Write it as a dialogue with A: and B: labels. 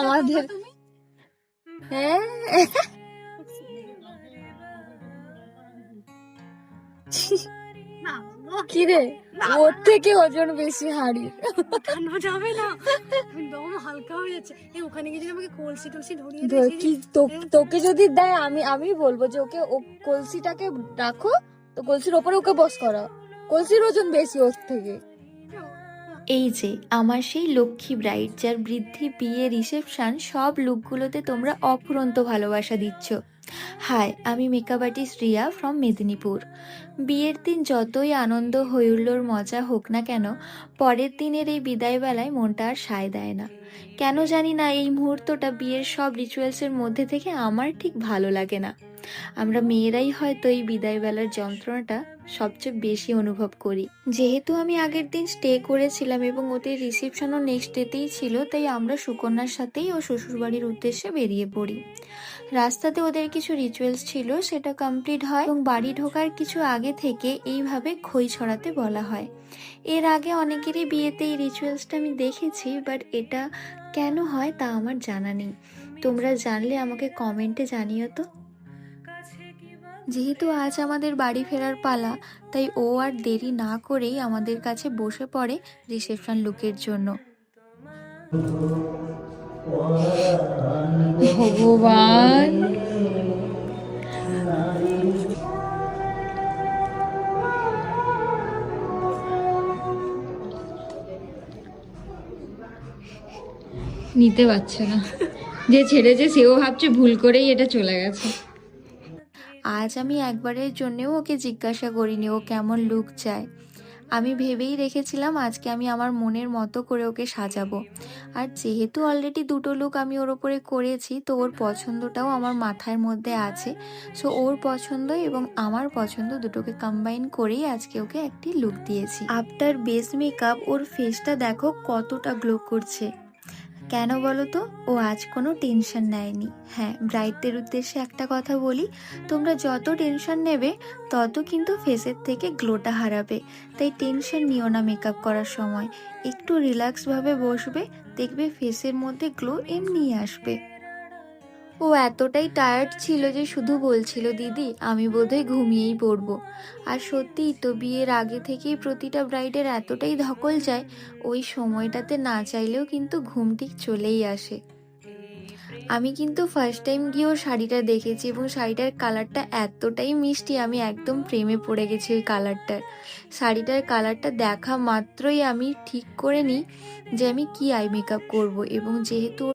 A: আমাদের। হ্যাঁ। কি রে? ওর থেকে ওজন বেশি হাড়ির।
B: কান্না যাবে না? দম হালকা হয়ে যাচ্ছে। এই ওখানে গিয়ে যদি আমাকে কলসি টলসি ধরিয়ে দেয়
A: কি তোকে যদি দেয় আমি আমি বলব যে ওকে ও কলসিটাকে রাখো তো কলসির ওপরে ওকে বস করা কলসির ওজন বেশি ওর থেকে।
C: এই যে, আমার সেই লক্ষ্মী ব্রাইড যার বৃদ্ধি বিয়ে রিসেপশন সব লুকগুলোতে তোমরা অফুরন্ত ভালোবাসা দিচ্ছ। হাই আমি makeup artist Riya from Medinipur. বিয়ের দিন যতই আনন্দ হইহুল্লোর মজা হোক না কেন, পরের দিনের এই বিদায় বেলায় মনটা আর সায় দেয় না। কেন জানি না এই মুহূর্তটা বিয়ের সব রিচুয়ালসের মধ্যে থেকে আমার ঠিক ভালো লাগে না। আমরা মেয়েরাই হয়তো এই বিদায় বেলার যন্ত্রণাটা সবচেয়ে বেশি অনুভব করি। যেহেতু আমি আগের দিন স্টে করেছিলাম এবং ওদের রিসেপশনও নেক্সট ডেতেই ছিল, তাই আমরা সুকন্যার সাথেই ও শ্বশুরবাড়ির উদ্দেশ্যে বেরিয়ে পড়ি। রাস্তাতে ওদের কিছু রিচুয়ালস ছিল, সেটা কমপ্লিট হয় এবং বাড়ি ঢোকার কিছু আগে থেকে এইভাবে খই ছড়াতে বলা হয়। এর আগে অনেকেরই বিয়েতে এই রিচুয়ালসটা আমি দেখেছি বাট এটা কেন হয় তা আমার জানা নেই। তোমরা জানলে আমাকে কমেন্টে জানিও তো। যেহেতু আজ আমাদের বাড়ি ফেরার পালা, তাই ও আর দেরি না করেই আমাদের কাছে বসে পড়ে রিসেপশন লুকের জন্য।
A: ভগবান। নিতে পারছে না। যে ছেড়েছে, সেও ভাবছে ভুল করেই এটা চলে গেছে।
C: আজ আমি একবারের জন্যেও ওকে জিজ্ঞাসা করিনি ও কেমন লুক চায়। আমি ভেবেই রেখেছিলাম আজকে আমি আমার মনের মতো করে ওকে সাজাবো। আর যেহেতু অলরেডি দুটো লুক আমি ওর ওপরে করেছি, তো ওর পছন্দটাও আমার মাথার মধ্যে আছে। সো ওর পছন্দ এবং আমার পছন্দ দুটোকে কম্বাইন করেই আজকে ওকে একটি লুক দিয়েছি। আফটার বেস মেকআপ ওর ফেসটা দেখো কতটা গ্লো করছে। কেন বলো তো? ও আজ কোনো টেনশন নেয়নি। হ্যাঁ ব্রাইডদের উদ্দেশ্যে একটা কথা বলি, তোমরা যত টেনশন নেবে, তত কিন্তু ফেসের থেকে গ্লোটা হারাবে। তাই টেনশন নিও না মেকআপ করার সময়। একটু রিল্যাক্সভাবে বসবে, দেখবে ফেসের মধ্যে গ্লো এমনিই আসবে। ও এতটাই টায়ার্ড ছিল যে শুধু বলছিল, দিদি, আমি বোধহয় ঘুমিয়েই পড়ব। আর সত্যিই তো, বিয়ের আগে থেকেই প্রতিটা ব্রাইডের এতটাই ধকল যায়, ওই সময়টাতে না চাইলেও কিন্তু ঘুম ঠিক চলেই আসে। আমি কিন্তু ফার্স্ট টাইম গিয়ে গিয়েও শাড়িটা দেখেছি এবং শাড়িটার কালারটা এতটাই মিষ্টি, আমি একদম প্রেমে পড়ে গেছি ওই কালারটার শাড়িটার কালারটা দেখা মাত্রই আমি ঠিক করে নিই যে আমি কি আই মেকআপ করব এবং যেহেতু